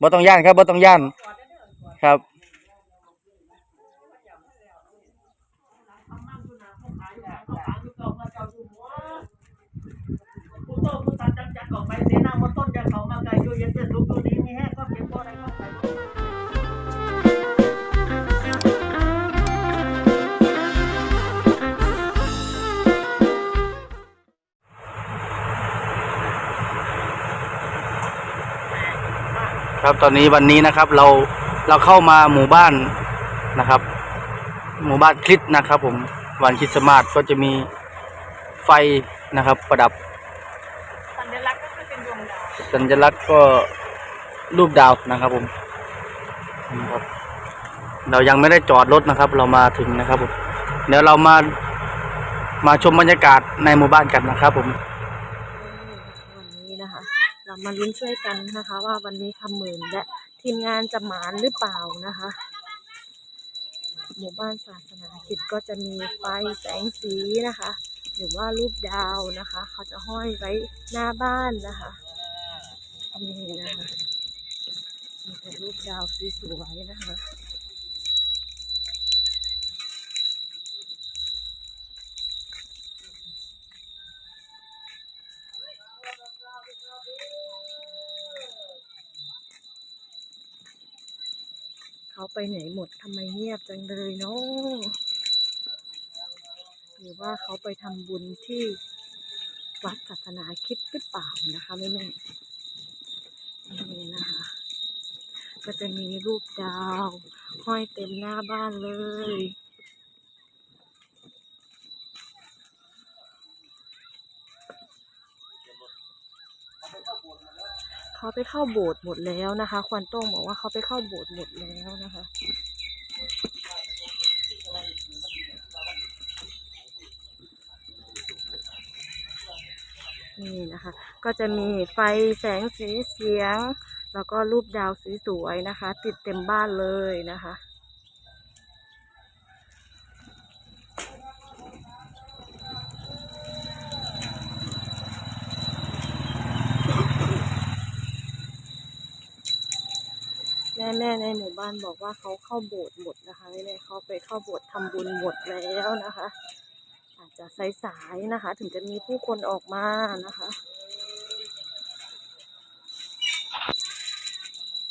บ่ต้องย่านครับบ่ต้องย่านครับผู้โตผู้ตัดจังจักออกไปเสนาบนต้นจะเขามาไกลอยู่เย็นเป็นสุกตัวดีมีแห้งก็เก็บบ่ได้ก็ไป ครับ ตอนนี้วันนี้นะครับเราเราเข้ามาหมู่บ้านนะครับ หมู่บ้านคริสต์นะครับ ผมวันคริสต์มาสก็จะมีไฟนะครับ ประดับ สัญลักษณ์ก็คือเป็นดวงดาวสัญลักษณ์ก็รูปดาวนะครับ ผมนี่ครับเรายังไม่ได้จอดรถนะครับ เรามาถึงนะครับผมเดี๋ยวเรามามาชมบรรยากาศในหมู่บ้านกันนะครับ ผม วันนี้นะคะ เรา มาลุ้นช่วยกันนะคะ ว่าวันนี้คำหมื่นและทีมงานจะหมานหรือเปล่านะคะ หมู่บ้านศาสนาคิดก็จะมีไฟแสงสีนะคะ หรือว่ารูปดาวนะคะ เขาจะห้อยไว้หน้าบ้านนะคะนี่นะคะมีแต่รูปดาวสวยๆนะคะ เขาไปไหนหมดทำไมเงียบจังเลยเนาะหรือว่าเขาไปทำบุญที่วัดศาสนาคิดหรือเปล่านะคะแม่แม่นี่นะคะ ก็จะมีรูปดาว ห้อยเต็มหน้าบ้านเลย เขาไปเข้าโบสถ์หมดแล้วนะคะควันโต้งบอกว่าเขาไปเข้าโบสถ์หมดแล้วนะคะ นี่นะคะ ก็จะมีไฟแสงสีเสียง แล้วก็รูปดาวสวยๆนะคะ ติดเต็มบ้านเลยนะคะ แม่แม่ๆในหมู่บ้านบอกว่าเขาเข้าโบสถ์หมดนะคะแม่ๆเขาไปเข้าโบสถ์ทำบุญหมดแล้วนะคะ อาจจะสายๆนะคะ ถึงจะมีผู้คนออกมานะคะ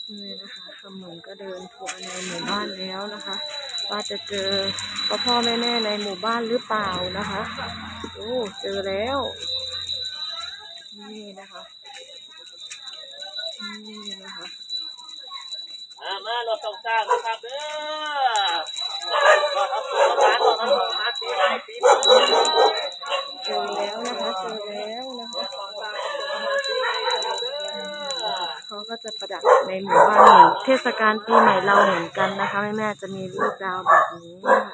นี่นะคะขมนก็เดินทัวร์ในหมู่บ้านแล้วนะคะ ว่าจะเจอพ่อพ่อแม่แม่ๆในหมู่บ้านหรือเปล่านะคะโอ้เจอแล้ว นี่นะคะนี่นะคะ รถต้องสร้างนะครับเด้อรถเอาตัวร้านรถเอาตัวร้านปีไหนปีนี้เจอแล้วนะคะเจอแล้วนะคะเขาก็จะประดับในหมู่บ้านเหมือนเทศกาลปีใหม่เราเหมือนกันนะคะแม่แม่จะมีรูปดาวแบบนี้นะคะ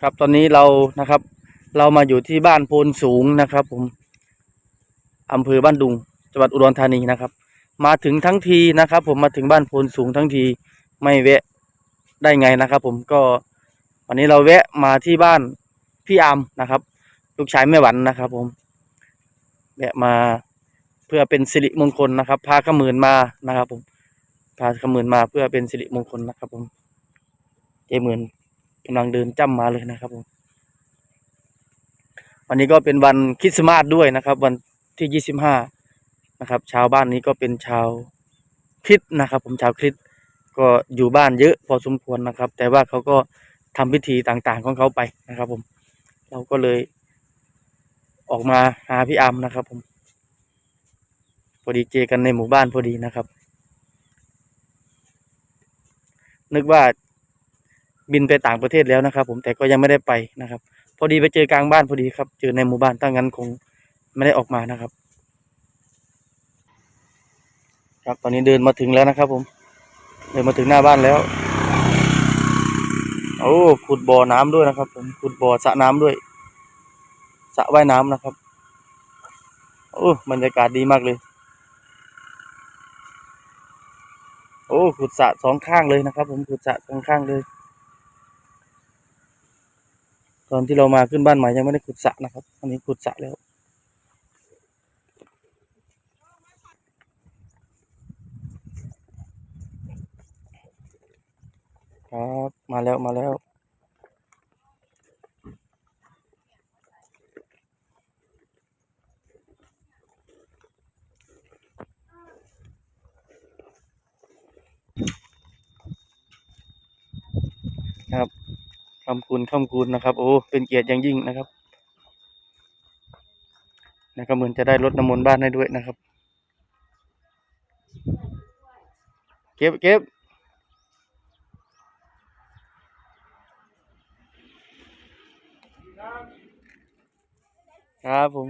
ครับตอนนี้เรานะครับ เรามาอยู่ที่บ้านโพนสูงนะครับผม อำเภอบ้านดุงจังหวัดอุดรธานีนะครับ มาถึงทั้งทีนะครับ ผมมาถึงบ้านโพนสูงทั้งทีไม่แวะได้ไงนะครับ ผมก็วันนี้เราแวะมาที่บ้านพี่อามนะครับ ลูกชายแม่หวันนะครับ ผมแวะมาเพื่อเป็นสิริมงคลนะครับ พาขมืนมานะครับ ผมพาขมืนมาเพื่อเป็นสิริมงคลนะครับ ผมเจหมือนกำลังเดินจ้ำมาเลยนะครับผมวันนี้ก็เป็นวันคริสต์มาสด้วยนะครับ วัน ที่ยี่สิบห้านะครับ ชาวบ้านนี้ก็เป็นชาวคริสต์นะครับ ผมชาวคริสต์ก็อยู่บ้านเยอะพอสมควรนะครับ แต่ว่าเขาก็ทำพิธีต่างๆของเขาไปนะครับ ผม เราก็เลย ออกมาหาพี่อัมนะครับ ผมพอดีเจอกันในหมู่บ้านพอดีนะครับ นึกว่าบินไปต่างประเทศแล้วนะครับ ผมแต่ก็ยังไม่ได้ไปนะครับ พอดีไปเจอกลางบ้านพอดีครับ เจอในหมู่บ้านตั้งงั้นคง ไม่ได้ออกมานะครับ ครับตอนนี้เดินมาถึงแล้วนะครับ ผม เดินมาถึงหน้าบ้านแล้วโอ้ขุดบ่อน้ำด้วยนะครับ ผมขุดบ่อสระน้ำด้วยสระว่ายน้ำนะครับโอ้บรรยากาศดีมากเลย โอ้ขุดสระสองข้างเลยนะครับ ผมขุดสระสองข้างเลย ตอนที่เรามาขึ้นบ้านใหม่ยังไม่ได้ขุดสระนะครับอันนี้ขุดสระแล้ว ครับมาแล้วมาแล้ว ครับคำคุณคำคุณนะครับ โอ้เป็นเกียรติอย่างยิ่งนะครับนะครับเหมือนจะได้รดน้ำมนต์บ้านให้ด้วยนะครับ เก็บเก็บ ครับผม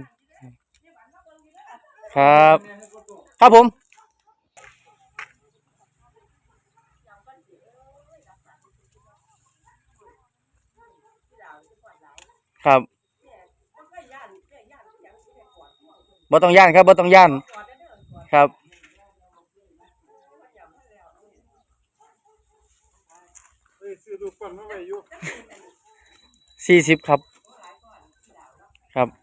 ครับ ครับผมครับบ่ต้องย่านครับบ่ต้องย่าน ครับ สี่สิบครับ ครับ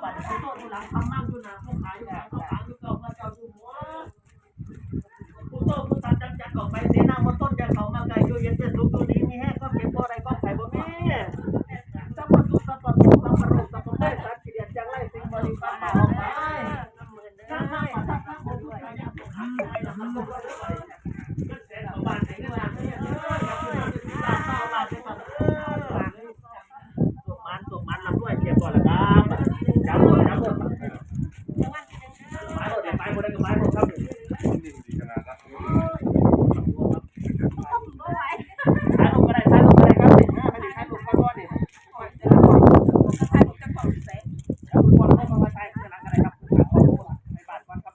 วก่อนจะขับพูดกับมันเด้อผู้โตผู้ตัดจังจัดออกไปเสนาบนต้นจะเขามาไกลอยู่เย็นเป็นลูกตัวนี้มีแห้งก็เก็นบ่ได้ก็ไข่บ่มีสัพพะทุสัพพะโตสัพพะโรสัพพะเตสัพพิเดียนจังไรสิ่งบริการมาออกไปข้างให้สัพพะโตทุสัพพะโตข้างให้สัพพะโตทุสัพพะโตเสนาบานไหนก็ได้เอออย่าพูดอย่าพูดอย่าเข้ามาเสนาเออส่งมันส่งมันลำด้วยเก็บก่อนละครับจับหมดจับหมดไม้หมดไม้หมดได้กับไม้หมดครับ ถ่ายรูปก็ได้ถ่ายรูปก็ได้ครับนี่นะให้ถ่ายรูปก่อนนี่เดี๋ยวคุณบอลเข้ามาถ่ายข้างหลังก็ได้ครับในบ้านก่อนครับ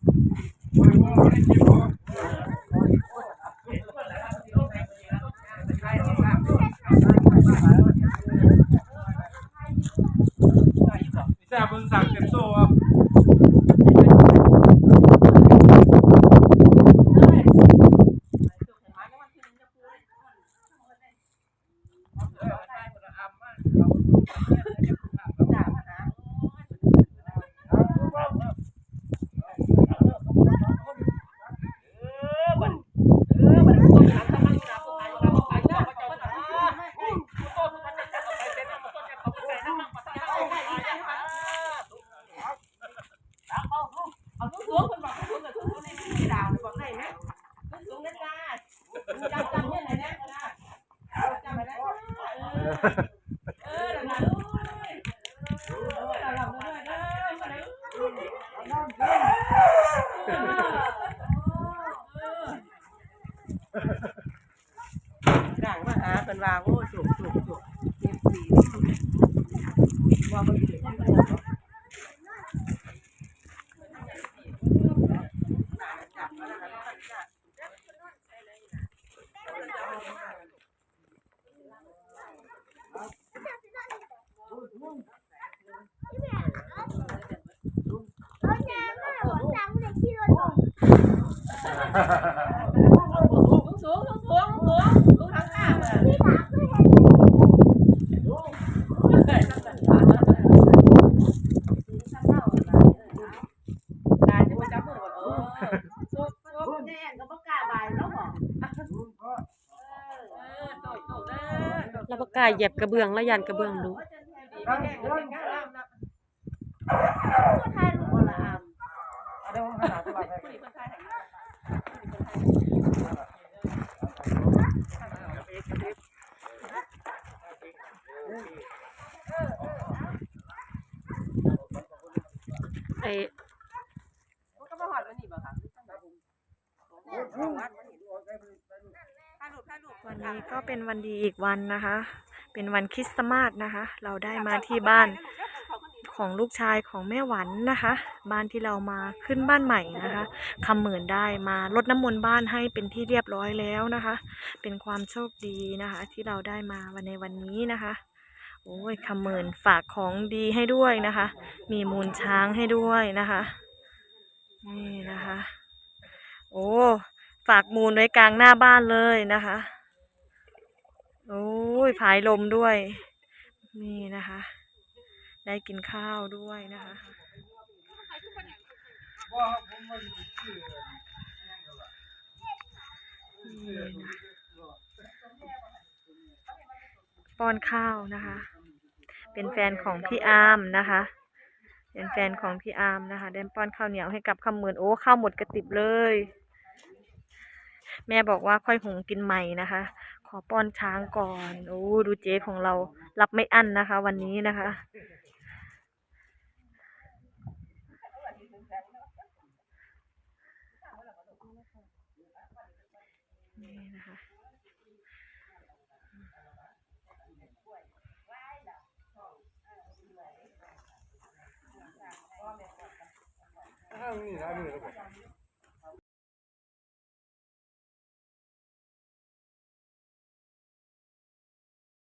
เออบัดเออบัดตัวหลังทำมันนะผู้ชายเราไปเจ้าพระเจ้านะผู้โตผู้พันจะเอาไปเซ็นเอาต้นจะเขาไปใส่น้ำมันปัสสาวะได้ได้ได้เอาเอาเอาสูง คนบอกสูงกับสูงในที่ดาวบอกได้ไหมสูงนั่นจ้าจำจำเนี่ยไหนนะจำไปได้เออเออนะเออเราเราด้วยเออมาเลยกลางมาหาเป็นว่าโอ้สุกสุกสุกเจ็บสีว่ามันอยู่ที่ไหน สูงสูงสูงสูงสูงทางข้ามอะตาจะมาจับมือเออสุกสุกแน่ก็บ่กล้ายแล้วบ่เออโตโตเด้อแล้วประกล้าเหยียบกระเบื้องแล้วยันกระเบื้องดู ไทยแห่งไอ้มันก็มาหอดมันนี่บ่ค่ะวันนี้ก็เป็นวันดีอีกวันนะคะ เป็นวันคริสต์มาสนะคะ เราได้มาที่บ้าน ของลูกชายของแม่หวันนะคะ บ้านที่เรามาขึ้นบ้านใหม่นะคะคำเหมือนได้มารดน้ำมนต์บ้านให้เป็นที่เรียบร้อยแล้วนะคะ เป็นความโชคดีนะคะ ที่เราได้มาวันในวันนี้นะคะโอ้ยคำเหมือนฝากของดีให้ด้วยนะคะ มีมูลช้างให้ด้วยนะคะนี่นะคะ โอ้ฝากมูลไว้กลางหน้าบ้านเลยนะคะ โอ้ยผายลมด้วย นี่นะคะ ได้กินข้าวด้วยนะคะ ป้อนข้าวนะคะ เป็นแฟนของพี่อาร์มนะคะ เป็นแฟนของพี่อาร์มนะคะได้ป้อนข้าวเหนียวให้กับคำเหมือนโอ้ข้าวหมดกระติบเลย แม่บอกว่าค่อยหุงกินใหม่นะคะ ขอป้อนช้างก่อน โอ้ดูเจ๊ของเรารับไม่อั้นนะคะ วันนี้นะคะ นี่นะคะอ้าวนี่นะนี่แล้ว